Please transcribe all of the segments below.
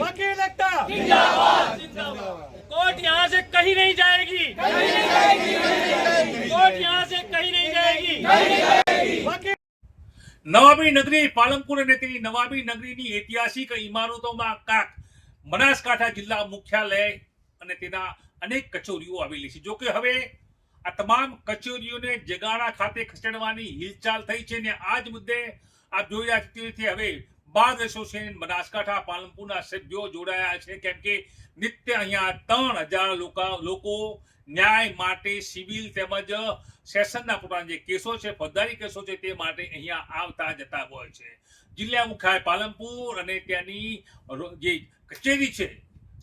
वकील एकता कोर्ट यहाँ से कहीं नहीं जाएगी कोर्ट यहाँ से कहीं नहीं जाएगी वकील નવાબી નગરી પાલનપુર અને તેની નવાબી નગરીની ઐતિહાસિક ઇમારતોમાં કાક બનાસકાંઠા જિલ્લા મુખ્યાલય અને તેના અનેક કચેરીઓ આવેલી છે જો કે હવે આ તમામ કચેરીઓને જગાણા ખાતે ખસેડવાની હિલચાલ થઈ છે ને આ જ મુદ્દે આપ જોઈ રહ્યા છો તે રીતે હવે બાર એસોસિએશન બનાસકાંઠા પાલનપુરના સભ્યો જોડાયા છે. કેમ કે નિત્ય અહીંયા ત્રણ હજાર લોકો ન્યાય માટે સિવિલ તેમજ સેશનના પોતાના જે કેસો છે ફોજદારી કેસો છે, તે માટે અહીંયા આવતા જતા હોય છે. જિલ્લા મુખ્યાલય પાલનપુર અને ત્યાંની જે કચેરી છે,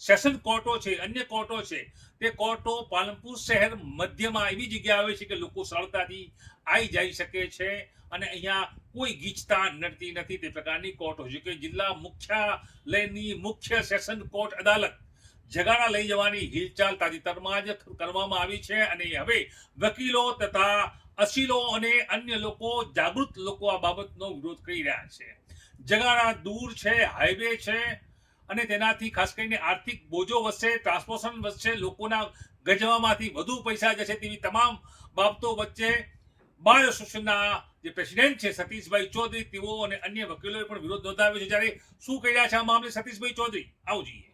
સેશન કોર્ટો છે, અન્ય કોર્ટો છે તે કોર્ટો પાલનપુર શહેર મધ્યમાં એવી જગ્યા આવે છે કે લોકો સરળતાથી આવી જઈ શકે છે અને અહીંયા કોઈ ગીચતા નડતી નથી તે પ્રકારની કોર્ટો છે કે જિલ્લા મુખ્યાલયની મુખ્ય સેશન કોર્ટ અદાલત જગાડા લઈ જવાની હિલચાલ તાજેતરમાં જ કરવામાં આવી છે અને હવે વકીલો તથા અસીલો અને અન્ય લોકો, જાગૃત લોકો આ બાબતનો વિરોધ કરી રહ્યા છે. જગાડા દૂર છે, હાઈવે છે અને તેનાથી ખાસ કરીને આર્થિક બોજો વધશે, ટ્રાન્સપોર્ટેશન વધશે, લોકોના ગજવામાંથી વધુ પૈસા જશે તેવી તમામ બાબતો વચ્ચે બાળ એસોસિએશનના જે પ્રેસિડેન્ટ છે સતીશભાઈ ચૌધરી, તેઓ અને અન્ય વકીલોએ પણ વિરોધ નોંધાવ્યો છે. જ્યારે શું કહી છે આ મામલે સતીશભાઈ ચૌધરી? આવું જોઈએ.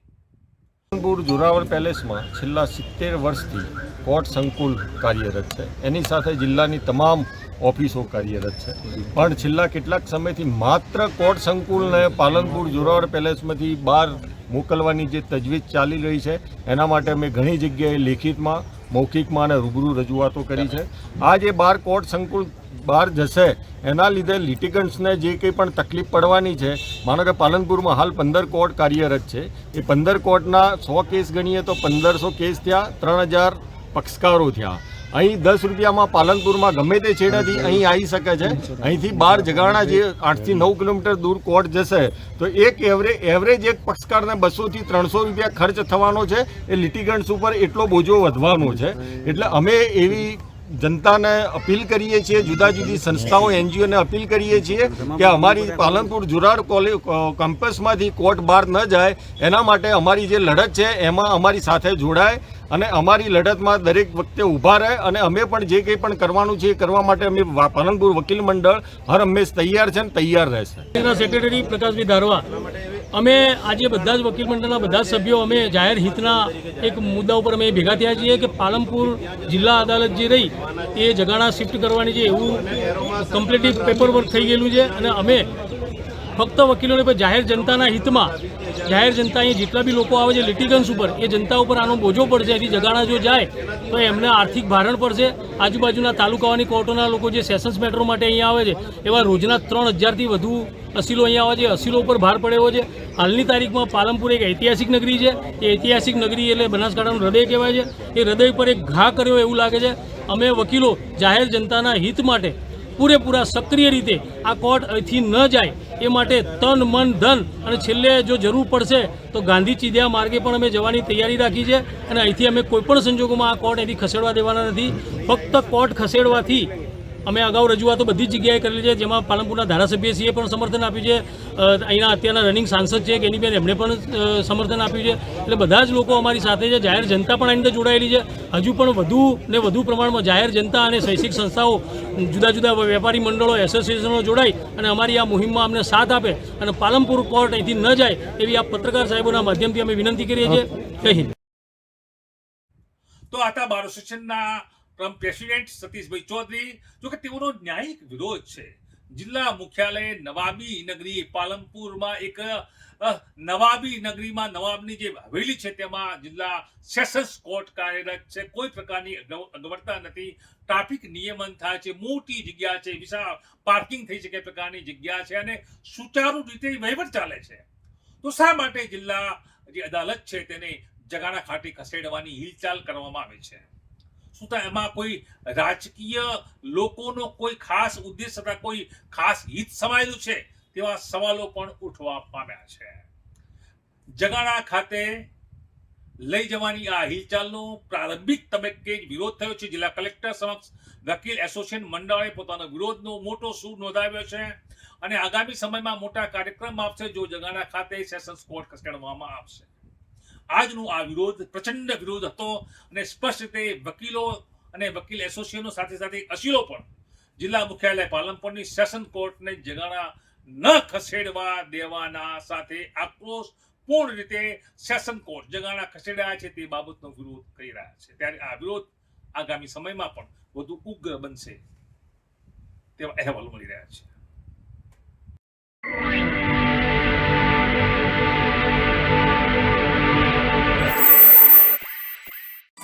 પાલનપુર જોરાવર પેલેસમાં છેલ્લા સિત્તેર વર્ષથી કોર્ટ સંકુલ કાર્યરત છે. એની સાથે જિલ્લાની તમામ ઓફિસો કાર્યરત છે. પણ છેલ્લા કેટલાક સમયથી માત્ર કોર્ટ સંકુલને પાલનપુર જોરાવર પેલેસમાંથી બહાર મોકલવાની જે તજવીજ ચાલી રહી છે, એના માટે અમે ઘણી જગ્યાએ લેખિતમાં, મૌખિકમાં અને રૂબરૂ રજૂઆતો કરી છે. આ જે બાર કોર્ટ સંકુલ બહાર જશે, એના લીધે લિટિગન્ટ્સને જે કંઈ પણ તકલીફ પડવાની છે માનો કે પાલનપુરમાં હાલ પંદર કોર્ટ કાર્યરત છે. એ પંદર કોર્ટના સો કેસ ગણીએ તો પંદરસો કેસ થયા, ત્રણ હજાર પક્ષકારો થયા. અહીં દસ રૂપિયામાં પાલનપુરમાં ગમે તે છેડાથી અહીં આવી શકે છે. અહીંથી બાર જગાણા જે આઠથી નવ કિલોમીટર દૂર કોર્ટ જશે તો એક એવરેજ એવરેજ એક પક્ષકારને બસોથી ત્રણસો રૂપિયા ખર્ચ થવાનો છે. એ લિટિગન્ટ્સ ઉપર એટલો બોજો વધવાનો છે. એટલે અમે એવી જનતાને અપીલ કરીએ છીએ જુદા જુદી સંસ્થાઓ એનજીઓને અપીલ કરીએ છીએ કે અમારી પાલનપુર જુરાડ કોલે કેમ્પસમાંથી કોર્ટ બહાર ન જાય. એના માટે અમારી જે લડત છે એમાં અમારી સાથે જોડાય. અને અમારી લડતમાં દરેક વખતે ઊભા રહે અને અમે પણ જે કંઈ પણ કરવાનું છે એ કરવા માટે અમે પાલનપુર વકીલ મંડળ હર હંમેશ તૈયાર છે અને તૈયાર રહેશે. સેક્રેટરી પ્રકાશભાઈ ધારવા, અમે આજે બધા જ વકીલ મંડળના બધા સભ્યો અમે જાહેર હિતના એક મુદ્દા ઉપર અમે ભેગા થયા છીએ કે પાલનપુર જિલ્લા અદાલત જે રહી, એ જગાણા શિફ્ટ કરવાની છે એવું કમ્પ્લીટલી પેપર વર્ક થઈ ગયેલું છે અને અમે ફક્ત વકીલોને પણ જાહેર જનતાના હિતમાં, જાહેર જનતા અહીંયા જેટલા બી લોકો આવે છે લિટિગન્સ ઉપર, એ જનતા ઉપર આનો બોજો પડશે એથી જગાણા જો જાય, તો એમને આર્થિક ભારણ પડશે. આજુબાજુના તાલુકાઓની કોર્ટોના લોકો જે સેશન્સ મેટરો માટે અહીંયા આવે છે, એવા રોજના ત્રણ હજારથી વધુ અસીલો અહીંયા આવે છે, અસીલો ઉપર ભાર પડ્યો છે. હાલની તારીખમાં પાલનપુર એક ઐતિહાસિક નગરી છે. એ ઐતિહાસિક નગરી એટલે બનાસકાંઠાનું હૃદય કહેવાય છે. એ હૃદય પર એક ઘા કર્યો એવું લાગે છે. અમે વકીલો જાહેર જનતાના હિત માટે પૂરેપૂરા સક્રિય રીતે આ કોર્ટ અહીંથી ન જાય એ માટે તન, મન, ધન અને છેલ્લે જો જરૂર પડશે તો ગાંધી ચીદ્યા માર્ગે પણ અમે જવાની તૈયારી રાખી છે અને અહીંથી અમે કોઈપણ સંજોગોમાં આ કોર્ટ અહીંથી ખસેડવા દેવાના નથી. ફક્ત કોર્ટ ખસેડવાથી અમે અગાઉ રજૂઆતો બધી જ જગ્યાએ કરેલી છે, જેમાં પાલનપુરના ધારાસભ્યશ્રીએ પણ સમર્થન આપ્યું છે. અહીંના અત્યારના રનિંગ સાંસદ છે કેનીબેન એમણે પણ સમર્થન આપ્યું છે. એટલે બધા જ લોકો અમારી સાથે છે, જાહેર જનતા પણ આની અંદર જોડાયેલી છે. હજુ પણ વધુ ને વધુ પ્રમાણમાં જાહેર જનતા અને શૈક્ષિક સંસ્થાઓ, જુદા જુદા વેપારી મંડળો, એસોસિએશનો જોડાય અને અમારી આ મુહિમમાં અમને સાથ આપે અને પાલનપુર કોર્ટ અહીંથી ન જાય એવી આ પત્રકાર સાહેબોના માધ્યમથી અમે વિનંતી કરીએ છીએ. જય હિન્દ. તો આ બારો બાર એસોસિએશનના પ્રેસિડેન્ટ સતીશભાઈ ચૌધરી જોકે તેઓનો ન્યાયિક વિરોધ છે. જિલ્લા મુખ્યાલય નવાબી નગરી પાલનપુરમાં એક નવાબી નગરીમાં નવાબની જે હવેલી છે તેમાં જિલ્લા સેશન્સ કોર્ટ કાર્યરત છે. કોઈ પ્રકારની અગવડતા નથી. ટ્રાફિક નિયમન થાય છે. મોટી જગ્યા છે. વિશાળ પાર્કિંગ થઈ શકે પ્રકારની જગ્યા છે અને સુચારુ રીતે વહીવટ ચાલે છે. તો શા માટે જિલ્લા જે અદાલત છે તેને જગાણા ખાટી ખસેડવાની હિલચાલ કરવામાં આવે છે? શું એમાં કોઈ રાજકીય લોકોનો કોઈ ખાસ ઉદ્દેશ અથવા કોઈ ખાસ હિત સમાયેલું છે? તેવા સવાલો પણ ઉઠવા પામ્યા છે. જગાણા ખાતે લઈ જવાની આ હિલચાલનો પ્રારંભિક તબક્કે જ વિરોધ થયો છે. જિલ્લા કલેક્ટર સમક્ષ વકીલ એસોસિએશન મંડળે પોતાનો વિરોધનો મોટો સૂર નોંધાવ્યો છે અને આગામી સમયમાં મોટા કાર્યક્રમ આપશે, જો જગાણા ખાતે સેશન્સ કોર્ટ ખસેડવામાં આવશે. આજનું આ વિરોધ, પ્રચંડ વિરોધ હતો અને સ્પષ્ટ રીતે વકીલો અને વકીલ એસોસિએશનો સાથે સાથે અસીલો પણ જિલ્લા મુખ્યાલય પાલનપુરની સેશન કોર્ટને જગાણા ન ખસેડવા દેવાના સાથે આક્રોશ પૂર્ણ રીતે સેશન કોર્ટ જગાણા ખસેડાયા છે તે બાબતનો વિરોધ કરી રહ્યા છે. ત્યારે આ વિરોધ આગામી સમયમાં પણ વધુ ઉગ્ર બનશે તેવા અહેવાલો મળી રહ્યા છે.